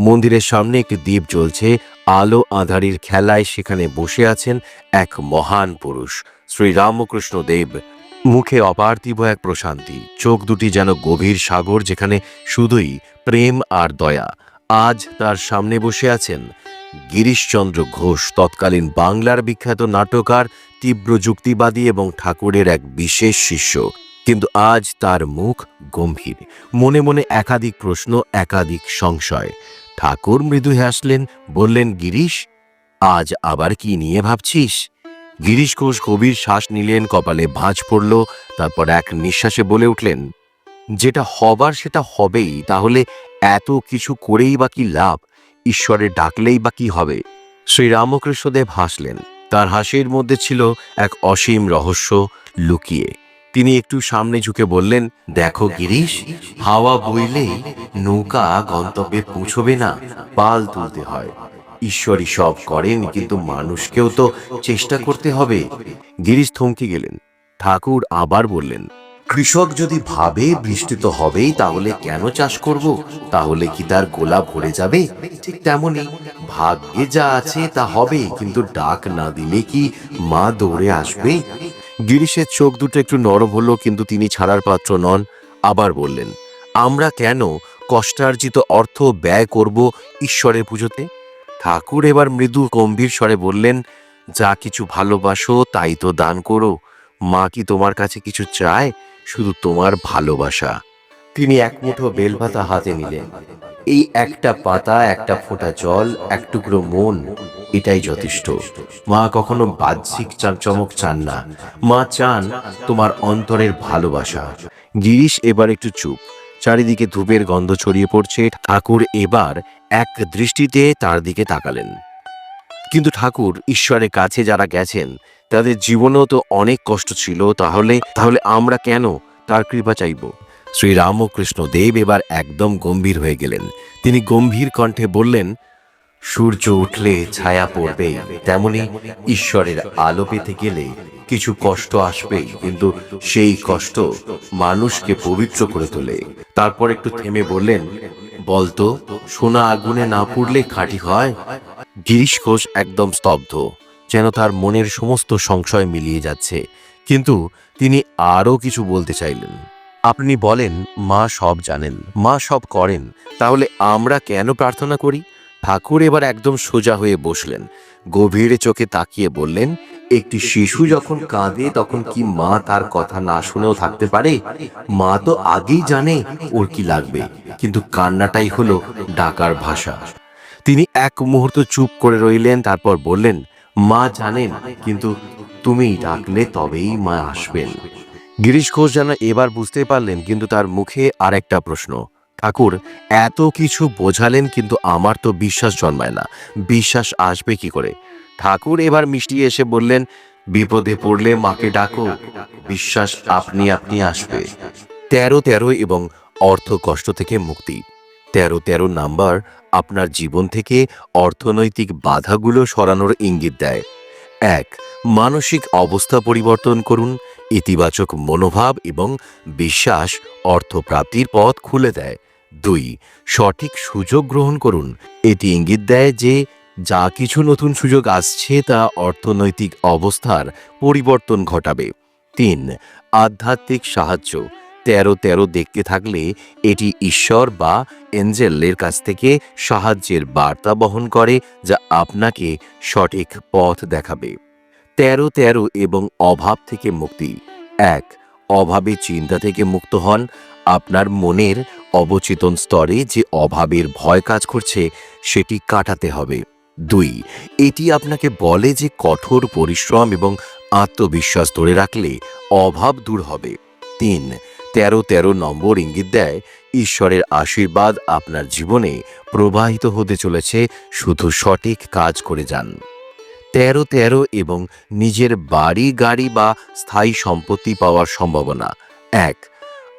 মন্দিরের সামনে একটি দ্বীপ জ্বলছে। আলো আঁধারির খেলায় সেখানে বসে আছেন এক মহান পুরুষ, শ্রী রামকৃষ্ণ দেব। মুখে অপার্থিব এক প্রশান্তি, চোখ দুটি যেন গভীর সাগর যেখানে শুধুই প্রেম আর দয়া। আজ তার সামনে বসে আছেন গিরিশচন্দ্র ঘোষ, তৎকালীন বাংলার বিখ্যাত নাটকার তীব্র যুক্তিবাদী এবং ঠাকুরের এক বিশেষ শিষ্য। কিন্তু আজ তার মুখ গম্ভীর। মনে মনে একাধিক প্রশ্ন, একাধিক সংশয়। ঠাকুর মৃদু হাসলেন বললেন, গিরিশ, আজ আবার কি নিয়ে ভাবছিস? গিরিশ ঘোষ গভীর শ্বাস নিলেন, কপালে ভাঁজ পড়ল, তারপর এক নিঃশ্বাসে বলে উঠলেন, যেটা হবার সেটা হবেই, তাহলে এত কিছু করেই বা কি লাভ? ঈশ্বরে ডাকলেই বা কি হবে? শ্রীরামকৃষ্ণদেব হাসলেন। তার হাসির মধ্যে ছিল এক অসীম রহস্য লুকিয়ে। তিনি একটু সামনে ঝুঁকে বললেন, দেখো গিরিশ, হাওয়া বইলেই নৌকা গন্তব্যে পৌঁছবে না, পাল তুলতে হয়। ঈশ্বরই সব করেন, কিন্তু মানুষকেও তো চেষ্টা করতে হবে। গিরিশ থমকে গেলেন। ঠাকুর আবার বললেন, কৃষক যদি ভাবে বৃষ্টি তো হবেই, তাহলে কেন চাষ করব? তাহলে কি তার গোলা ভরে যাবে? ঠিক তেমনি ভাগ্যে যা আছে তা হবে, কিন্তু ডাক না দিলে কি মা দৌড়ে আসবে? গিরিশের চোখ দুটো একটু নরম হলো, কিন্তু তিনি ছাড়ার পাত্র নন। আবার বললেন, আমরা কেন কষ্টার্জিত অর্থ ব্যয় করব ঈশ্বরের পুজোতে? ঠাকুর এবার মৃদু গম্ভীর স্বরে বললেন, যা কিছু ভালোবাসো, তাই তো দান করো। মা কি তোমার কাছে কিছু চায়? শুধু তোমার ভালোবাসা। তিনি এক মুঠো বেলপাতা হাতে নিলেন। এই একটা পাতা, একটা ফোঁটা জল, এক টুকরো মন, এটাই যথেষ্ট। মা কখনো বাহ্যিক চমক চান না। মা চান তোমার অন্তরের ভালোবাসা। গিরিশ এবার একটু চুপ। চারিদিকে ধূপের গন্ধ ছড়িয়ে পড়ছে। ঠাকুর এবার এক দৃষ্টিতে তার দিকে তাকালেন। কিন্তু ঠাকুর ঈশ্বরের কাছে যারা গেছেন, তাদের জীবনেও তো অনেক কষ্ট ছিল। তাহলে তাহলে আমরা কেন তার কৃপা চাইব? শ্রীরামকৃষ্ণ দেব এবার একদম গম্ভীর হয়ে গেলেন। তিনি গম্ভীর কণ্ঠে বললেন, সূর্য উঠলে ছায়া পড়বে, তেমনি ঈশ্বরের আলো পেতে গেলে কিছু কষ্ট আসবেই, কিন্তু সেই কষ্ট মানুষকে পবিত্র করে তোলে। তারপর একটু থেমে বললেন বলতো সোনা আগুনে না পড়লে খাঁটি হয়? গিরিশ ঘোষ একদম স্তব্ধ, যেন তার মনের সমস্ত সংশয় মিলিয়ে যাচ্ছে। কিন্তু তিনি আরও কিছু বলতে চাইলেন, আপনি বলেন, মা সব জানেন, মা সব করেন, তাহলে আমরা কেন প্রার্থনা করি? ঠাকুর এবার একদম সোজা হয়ে বসলেন। গভীর চোখে তাকিয়ে বললেন, একটি শিশু যখন কাঁদে, তখন কি মা তার কথা না শুনেও থাকতে পারে? মা তো আগেই জানে ওর কি লাগবে। কিন্তু কান্নাটাই হলো ডাকার ভাষা। তিনি এক মুহূর্ত চুপ করে রইলেন, তারপর বললেন, মা জানেন, কিন্তু তুমি ডাকলে তবেই মা আসবেন। গিরিশ ঘোষ যেন এবার বুঝতে পারলেন, কিন্তু তার মুখে আর একটা প্রশ্ন ঠাকুর, এত কিছু বোঝালেন কিন্তু আমার তো বিশ্বাস জন্মায় না। বিশ্বাস আসবে কি করে? ঠাকুর এবার মিষ্টি এসে বললেন, বিপদে পড়লে মাকে ডাকো, বিশ্বাস আপনি আপনি আসবে। তেরো তেরো এবং অর্থ কষ্ট থেকে মুক্তি। তেরো তেরো নাম্বার আপনার জীবন থেকে অর্থনৈতিক বাধাগুলো সরানোর ইঙ্গিত দেয়। এক, মানসিক অবস্থা পরিবর্তন করুন, ইতিবাচক মনোভাব এবং বিশ্বাস অর্থপ্রাপ্তির পথ খুলে দেয়। দুই, সঠিক সুযোগ গ্রহণ করুন। এটি ইঙ্গিত দেয় যে, যা কিছু নতুন সুযোগ আসছে তা অর্থনৈতিক অবস্থার পরিবর্তন ঘটাবে। তিন, আধ্যাত্মিক সাহায্য। তেরো তেরো দেখতে থাকলে এটি ঈশ্বর বা এঞ্জেলের কাছ থেকে সাহায্যের বার্তা বহন করে, যা আপনাকে সঠিক পথ দেখাবে। তেরো তেরো এবং অভাব থেকে মুক্তি। এক, অভাবে চিন্তা থেকে মুক্ত হন। আপনার মনের অবচেতন স্তরে যে অভাবের ভয় কাজ করছে, সেটি কাটাতে হবে। দুই, এটি আপনাকে বলে যে কঠোর পরিশ্রম এবং আত্মবিশ্বাস ধরে রাখলে অভাব দূর হবে। তিন, তেরো তেরো নম্বর ইঙ্গিত দেয়, ঈশ্বরের আশীর্বাদ আপনার জীবনে প্রবাহিত হতে চলেছে, শুধু সঠিক কাজ করে যান। তেরো তেরো এবং নিজের বাড়ি, গাড়ি বা স্থায়ী সম্পত্তি পাওয়ার সম্ভাবনা। এক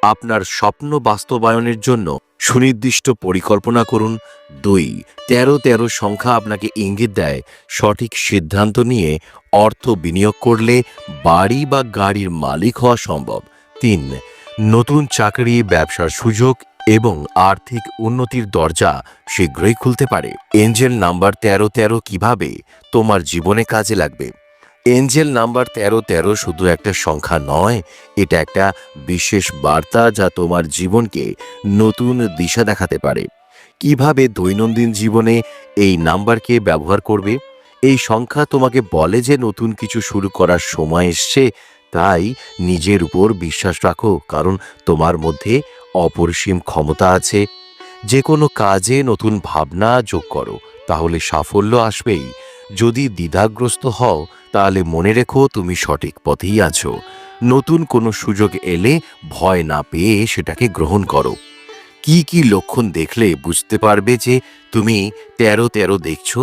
আপনার স্বপ্ন বাস্তবায়নের জন্য সুনির্দিষ্ট পরিকল্পনা করুন। দুই, তেরো তেরো সংখ্যা আপনাকে ইঙ্গিত দেয়, সঠিক সিদ্ধান্ত নিয়ে অর্থ বিনিয়োগ করলে বাড়ি বা গাড়ির মালিক হওয়া সম্ভব। তিন, নতুন চাকরি, ব্যবসার সুযোগ এবং আর্থিক উন্নতির দরজা শীঘ্রই খুলতে পারে। এঞ্জেল নাম্বার তেরো তেরো কীভাবে তোমার জীবনে কাজে লাগবে? এঞ্জেল নাম্বার তেরো তেরো শুধু একটা সংখ্যা নয়, এটা একটা বিশেষ বার্তা যা তোমার জীবনকে নতুন দিশা দেখাতে পারে। কীভাবে দৈনন্দিন জীবনে এই নাম্বারকে ব্যবহার করবে? এই সংখ্যা তোমাকে বলে যে নতুন কিছু শুরু করার সময় এসছে, তাই নিজের উপর বিশ্বাস রাখো, কারণ তোমার মধ্যে অপরিসীম ক্ষমতা আছে। যে কোনো কাজে নতুন ভাবনা যোগ করো, তাহলে সাফল্য আসবেই। যদি দ্বিধাগ্রস্ত হও, তাহলে মনে রেখো তুমি সঠিক পথেই আছো। নতুন কোনো সুযোগ এলে ভয় না পেয়ে সেটাকে গ্রহণ করো। কি কি লক্ষণ দেখলে বুঝতে পারবে যে তুমি তেরো তেরো দেখছ?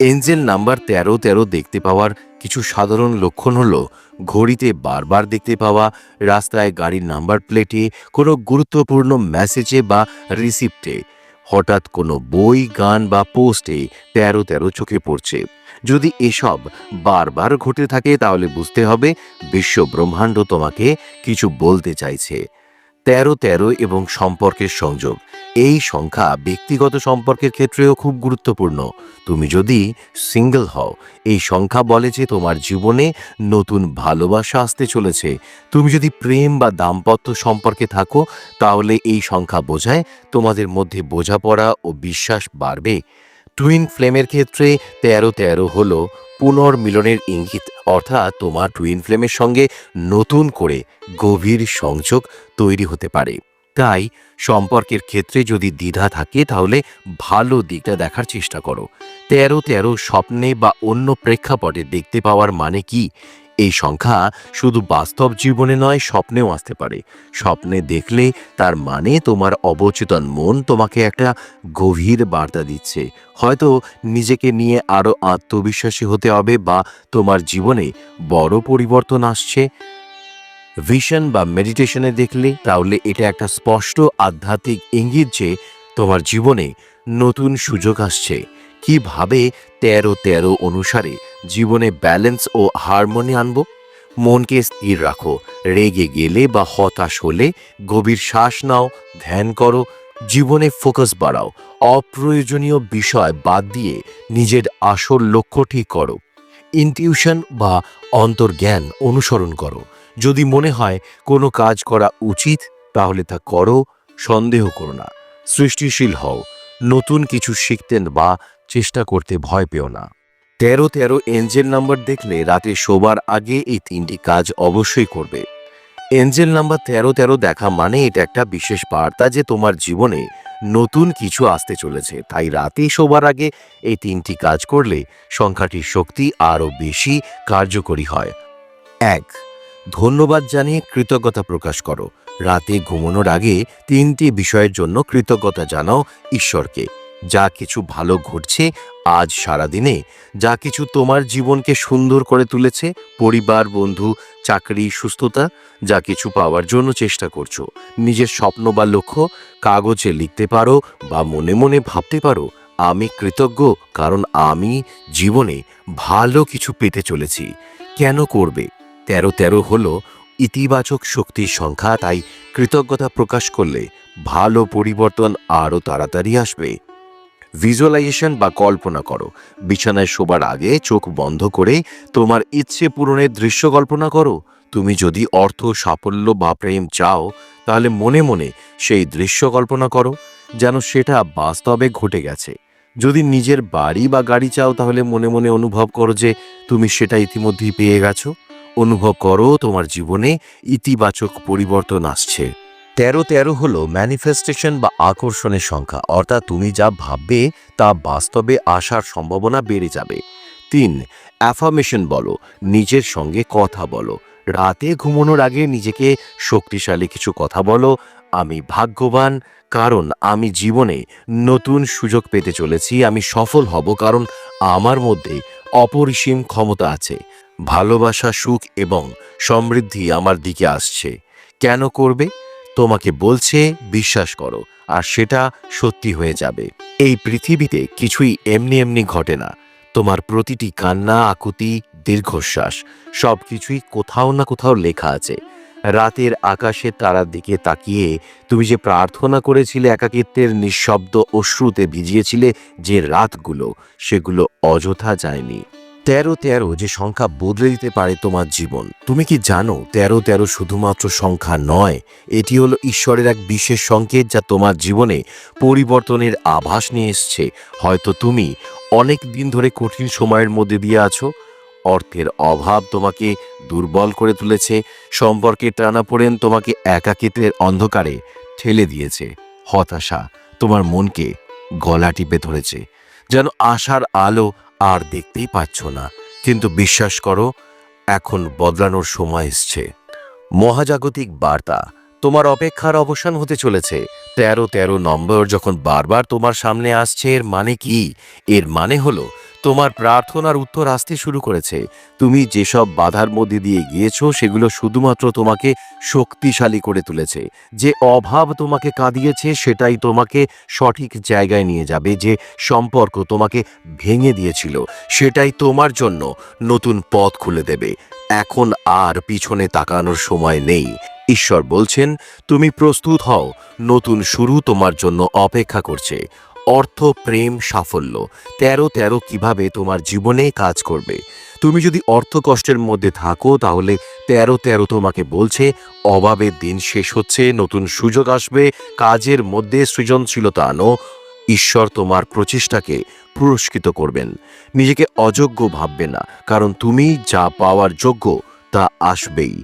এঞ্জেল নাম্বার তেরো তেরো দেখতে পাওয়ার কিছু সাধারণ লক্ষণ হলো, ঘড়িতে বারবার দেখতে পাওয়া, রাস্তায় গাড়ির নাম্বার প্লেটে কোনো গুরুত্বপূর্ণ মেসেজে বা রিসিপ্টে হঠাৎ কোনো বই, গান বা পোস্টে তেরো তেরো চোখে পড়ছে। যদি এসব বারবার ঘটে থাকে তাহলে বুঝতে হবে বিশ্ব ব্রহ্মাণ্ড তোমাকে কিছু বলতে চাইছে। তেরো তেরো এবং সম্পর্কের সংযোগ। এই সংখ্যা ব্যক্তিগত সম্পর্কের ক্ষেত্রেও খুব গুরুত্বপূর্ণ। তুমি যদি সিঙ্গেল হও, এই সংখ্যা বলে যে তোমার জীবনে নতুন ভালোবাসা আসতে চলেছে। তুমি যদি প্রেম বা দাম্পত্য সম্পর্কে থাকো, তাহলে এই সংখ্যা বোঝায় তোমাদের মধ্যে বোঝাপড়া ও বিশ্বাস বাড়বে। টুইন ফ্লেমের ক্ষেত্রে তেরো তেরো হলো পুনর্মিলনের ইঙ্গিত, অর্থাৎ তোমার টুইন ফ্লেমের সঙ্গে নতুন করে গভীর সংযোগ তৈরি হতে পারে। তাই সম্পর্কের ক্ষেত্রে যদি দ্বিধা থাকে, তাহলে ভালো দিকটা দেখার চেষ্টা করো। তেরো তেরো স্বপ্নে বা অন্য প্রেক্ষাপটে দেখতে পাওয়ার মানে কি? এই সংখ্যা শুধু বাস্তব জীবনে নয়, স্বপ্নেও আসতে পারে। স্বপ্নে দেখলে তার মানে তোমার অবচেতন মন তোমাকে একটা গভীর বার্তা দিচ্ছে। হয়তো নিজেকে নিয়ে আরও আত্মবিশ্বাসী হতে হবে বা তোমার জীবনে বড় পরিবর্তন আসছে। ভিশন বা মেডিটেশনে দেখলে তাহলে এটা একটা স্পষ্ট আধ্যাত্মিক ইঙ্গিত যে তোমার জীবনে নতুন সুযোগ আসছে। কীভাবে তেরো তেরো অনুসারে জীবনে ব্যালেন্স ও হারমোনি আনব? মনকে স্থির রাখো, রেগে গেলে বা হতাশ হলে গভীর শ্বাস নাও, ধ্যান করো, জীবনে ফোকাস বাড়াও, অপ্রয়োজনীয় বিষয় বাদ দিয়ে নিজের আসল লক্ষ্য ঠিক করো। ইনটিউশন বা অন্তর্জ্ঞান অনুসরণ করো। যদি মনে হয় কোনো কাজ করা উচিত, তাহলে তা করো, সন্দেহ করো না। সৃষ্টিশীল হও, নতুন কিছু শিখতেন বা চেষ্টা করতে ভয় পেও না। তেরো তেরো এঞ্জেল নাম্বার দেখলে রাতে শোবার আগে এই তিনটি কাজ অবশ্যই করবে। এঞ্জেল নাম্বার তেরো তেরো দেখা মানে এটা একটা বিশেষ বার্তা যে তোমার জীবনে নতুন কিছু আসতে চলেছে। তাই রাতে শোবার আগে এই তিনটি কাজ করলে সংখ্যাটির শক্তি আরও বেশি কার্যকরী হয়। এক, ধন্যবাদ জানিয়ে কৃতজ্ঞতা প্রকাশ করো। রাতে ঘুমানোর আগে তিনটি বিষয়ের জন্য কৃতজ্ঞতা জানাও ঈশ্বরকে। যা কিছু ভালো ঘটছে আজ সারাদিনে, যা কিছু তোমার জীবনকে সুন্দর করে তুলেছে, পরিবার, বন্ধু, চাকরি, সুস্থতা, যা কিছু পাওয়ার জন্য চেষ্টা করছ। নিজের স্বপ্ন বা লক্ষ্য কাগজে লিখতে পারো বা মনে মনে ভাবতে পারো, আমি কৃতজ্ঞ কারণ আমি জীবনে ভালো কিছু পেতে চলেছি। কেন করবে? তেরো তেরো হলো ইতিবাচক শক্তির সংখ্যা, তাই কৃতজ্ঞতা প্রকাশ করলে ভালো পরিবর্তন আরও তাড়াতাড়ি আসবে। ভিজুয়ালাইজেশন বা কল্পনা করো। বিছানায় শোবার আগে চোখ বন্ধ করে তোমার ইচ্ছে পূরণের দৃশ্য কল্পনা করো। তুমি যদি অর্থ, সাফল্য বা প্রেম চাও, তাহলে মনে মনে সেই দৃশ্য কল্পনা করো, যেন সেটা বাস্তবে ঘটে গেছে। যদি নিজের বাড়ি বা গাড়ি চাও, তাহলে মনে মনে অনুভব করো যে তুমি সেটা ইতিমধ্যেই পেয়ে গেছো। অনুভব করো তোমার জীবনে ইতিবাচক পরিবর্তন আসছে। তেরো তেরো হলো ম্যানিফেস্টেশন বা আকর্ষণের সংখ্যা। অর্থাৎ তুমি যা ভাববে তা বাস্তবে আসার সম্ভাবনা বেড়ে যাবে। তিন অ্যাফার্মেশন বলো, নিজের সঙ্গে কথা বলো। রাতে ঘুমানোর আগে নিজেকে শক্তিশালী কিছু কথা বলো, আমি ভাগ্যবান, কারণ আমি জীবনে নতুন সুযোগ পেতে চলেছি, আমি সফল হব, কারণ আমার মধ্যে অপরিসীম ক্ষমতা আছে। ভালোবাসা, সুখ এবং সমৃদ্ধি আমার দিকে আসছে। কেন করবে? তোমাকে বলছে, বিশ্বাস করো, আর সেটা সত্যি হয়ে যাবে। এই পৃথিবীতে কিছুই এমনি এমনি ঘটে না। তোমার প্রতিটি কান্না, আকুতি, দীর্ঘশ্বাস সব কিছুই কোথাও না কোথাও লেখা আছে। রাতের আকাশে তারার দিকে তাকিয়ে তুমি যে প্রার্থনা করেছিলে, একাকিত্বের নিঃশব্দ অশ্রুতে ভিজিয়েছিলে, যে রাতগুলো, সেগুলো অযথা যায়নি। তেরো তেরো যে সংখ্যা বদলে দিতে পারে তোমার জীবন। তুমি কি জানো, তেরো তেরো শুধুমাত্র সংখ্যা নয়, এটি হলো ঈশ্বরের এক বিশেষ সংকেত যা তোমার জীবনে পরিবর্তনের আভাস নিয়ে এসছে। হয়তো তুমি অনেক দিন ধরে কঠিন সময়ের মধ্যে দিয়ে আছো, অর্থের অভাব তোমাকে দুর্বল করে তুলেছে সম্পর্কে টানাপোড়েন তোমাকে একাকিত্বের অন্ধকারে ঠেলে দিয়েছে। হতাশা তোমার মনকে গলা টিপে ধরেছে, যেন আশার আলো আর দেখতেই পাচ্ছ না। কিন্তু বিশ্বাস করো, এখন বদলানোর সময় এসছে। মহাজাগতিক বার্তা, তোমার অপেক্ষার অবসান হতে চলেছে। তেরো তেরো নম্বর যখন বারবার তোমার সামনে আসছে, এর মানে কি? এর মানে হলো তোমার প্রার্থনার উত্তর আসতে শুরু করেছে। তুমি যেসব বাধার মধ্যে দিয়ে গিয়েছো, সেগুলো শুধুমাত্র তোমাকে শক্তিশালী করে তুলেছে। যে অভাব তোমাকে কাঁদিয়েছে, সেটাই তোমাকে সঠিক জায়গায় নিয়ে যাবে। যে সম্পর্ক তোমাকে ভেঙে দিয়েছিল, সেটাই তোমার জন্য নতুন পথ খুলে দেবে। এখন আর পিছনে তাকানোর সময় নেই। ঈশ্বর বলছেন, তুমি প্রস্তুত হও। নতুন শুরু তোমার জন্য অপেক্ষা করছে। অর্থ, প্রেম, সাফল্য। তেরো তেরো কীভাবে তোমার জীবনে কাজ করবে। তুমি যদি অর্থ কষ্টের মধ্যে থাকো, তাহলে তেরো তেরো তোমাকে বলছে, অভাবের দিন শেষ হচ্ছে, নতুন সুযোগ আসবে, কাজের মধ্যে সৃজনশীলতা আনো। ঈশ্বর তোমার প্রচেষ্টাকে পুরস্কৃত করবেন। নিজেকে অযোগ্য ভাববে না, কারণ তুমি যা পাওয়ার যোগ্য, তা আসবেই।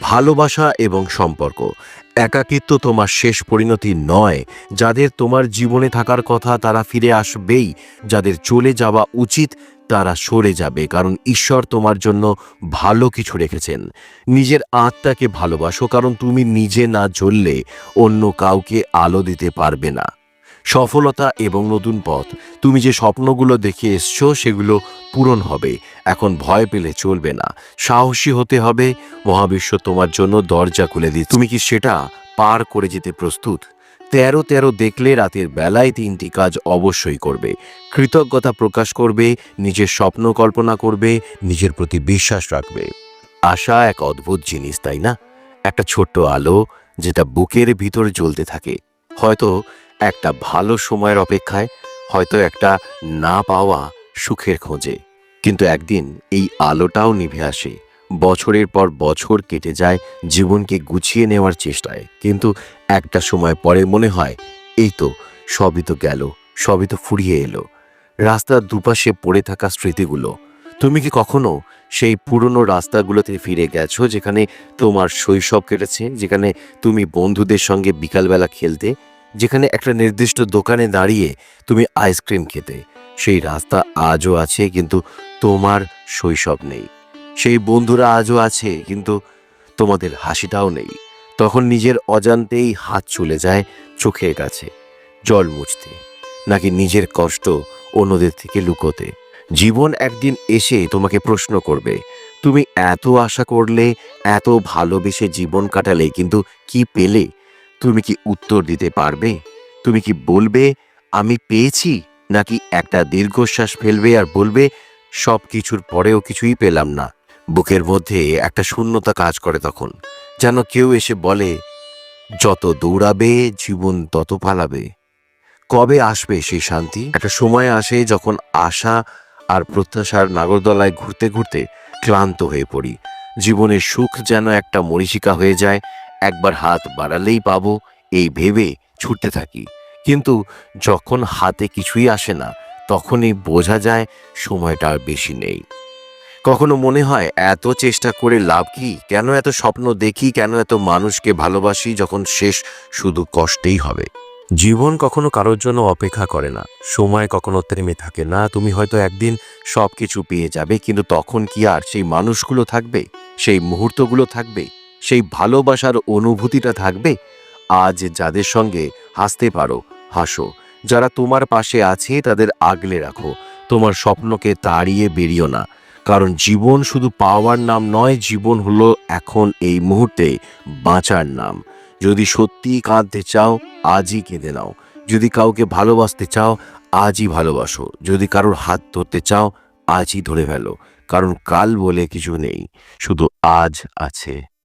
ভালোবাসা এবং সম্পর্ক। একাকিত্ব তোমার শেষ পরিণতি নয়। যাদের তোমার জীবনে থাকার কথা তারা ফিরে আসবেই। যাদের চলে যাওয়া উচিত, তারা সরে যাবে, কারণ ঈশ্বর তোমার জন্য ভালো কিছু রেখেছেন। নিজের আত্মাকে ভালোবাসো, কারণ তুমি নিজে না জ্বললে অন্য কাউকে আলো দিতে পারবে না। সফলতা এবং নতুন পথ। তুমি যে স্বপ্নগুলো দেখে এসছো, সেগুলো পূরণ হবে। এখন ভয় পেলে চলবে না। সাহসী হতে হবে। মহাবিশ্ব তোমার জন্য দরজা খুলে দিচ্ছে। তুমি কি সেটা পার করে যেতে প্রস্তুত? তেরো তেরো দেখলে রাতের বেলায় তিনটি কাজ অবশ্যই করবে। কৃতজ্ঞতা প্রকাশ করবে, নিজের স্বপ্ন কল্পনা করবে, নিজের প্রতি বিশ্বাস রাখবে। আশা এক অদ্ভুত জিনিস, তাই না? একটা ছোট্ট আলো, যেটা বুকের ভিতর জ্বলতে থাকে। হয়তো একটা ভালো সময়ের অপেক্ষায় হয়তো একটা না পাওয়া সুখের খোঁজে। কিন্তু একদিন এই আলোটাও নিভে আসে। বছরের পর বছর কেটে যায় জীবনকে গুছিয়ে নেওয়ার চেষ্টায়। কিন্তু একটা সময় পরে মনে হয়, এই তো, সবই তো গেল, সবই তো ফুরিয়ে এলো। রাস্তার দুপাশে পড়ে থাকা স্মৃতিগুলো, তুমি কি কখনো সেই পুরনো রাস্তাগুলোতে ফিরে গেছো যেখানে তোমার শৈশব কেটেছে, যেখানে তুমি বন্ধুদের সঙ্গে বিকালবেলা খেলতে যেখানে একটা নির্দিষ্ট দোকানে দাঁড়িয়ে তুমি আইসক্রিম খেতে। সেই রাস্তা আজও আছে, কিন্তু তোমার শৈশব নেই। সেই বন্ধুরা আজও আছে, কিন্তু তোমাদের হাসিটাও নেই। তখন নিজের অজান্তেই হাত চলে যায় চোখের কাছে, জল মুছতে, নাকি নিজের কষ্ট অন্যদের থেকে লুকোতে। জীবন একদিন এসে তোমাকে প্রশ্ন করবে, তুমি এত আশা করলে, এত ভালোবেসে জীবন কাটালে, কিন্তু কি পেলে? তুমি কি উত্তর দিতে পারবে? তুমি কি বলবে, আমি পেয়েছি নাকি একটা দীর্ঘশ্বাস ফেলবে আর বলবে সব কিছুর পরেও কিছুই পেলাম না বুকের মধ্যে একটা শূন্যতা কাজ করে তখন। যেন কেউ এসে বলে, যত দৌড়াবে, জীবন তত পালাবে কবে আসবে সেই শান্তি? একটা সময় আসে যখন আশা আর প্রত্যাশার নাগরদলায় ঘুরতে ঘুরতে ক্লান্ত হয়ে পড়ি। জীবনের সুখ যেন একটা মরিচিকা হয়ে যায় একবার হাত বাড়ালেই পাবো, এই ভেবে ছুটতে থাকি। কিন্তু যখন হাতে কিছুই আসে না, তখনই বোঝা যায় সময়টা আর বেশি নেই। কখনো মনে হয়, এত চেষ্টা করে লাভ কি? কেন এত স্বপ্ন দেখি? কেন এত মানুষকে ভালোবাসি যখন শেষ শুধু কষ্টেই হবে? জীবন কখনো কারোর জন্য অপেক্ষা করে না। সময় কখনো থেমে থাকে না। তুমি হয়তো একদিন সব কিছু পেয়ে যাবে, কিন্তু তখন কি আর সেই মানুষগুলো থাকবে? সেই মুহূর্তগুলো থাকবে? সেই ভালোবাসার অনুভূতিটা থাকবে। আজ যাদের সঙ্গে হাসতে পারো, হাসো। যারা তোমার পাশে আছে, তাদের আগলে রাখো। তোমার স্বপ্নকে তাড়িয়ে বেরিও না। কারণ জীবন শুধু পাওয়ার নাম নয়, জীবন হলো এখন এই মুহূর্তে বাঁচার নাম। যদি সত্যি কাঁদতে চাও, আজই কেঁদে নাও। যদি কাউকে ভালোবাসতে চাও, আজই ভালোবাসো। যদি কারোর হাত ধরতে চাও, আজই ধরে ফেলো। কারণ কাল বলে কিছু নেই, শুধু আজ আছে।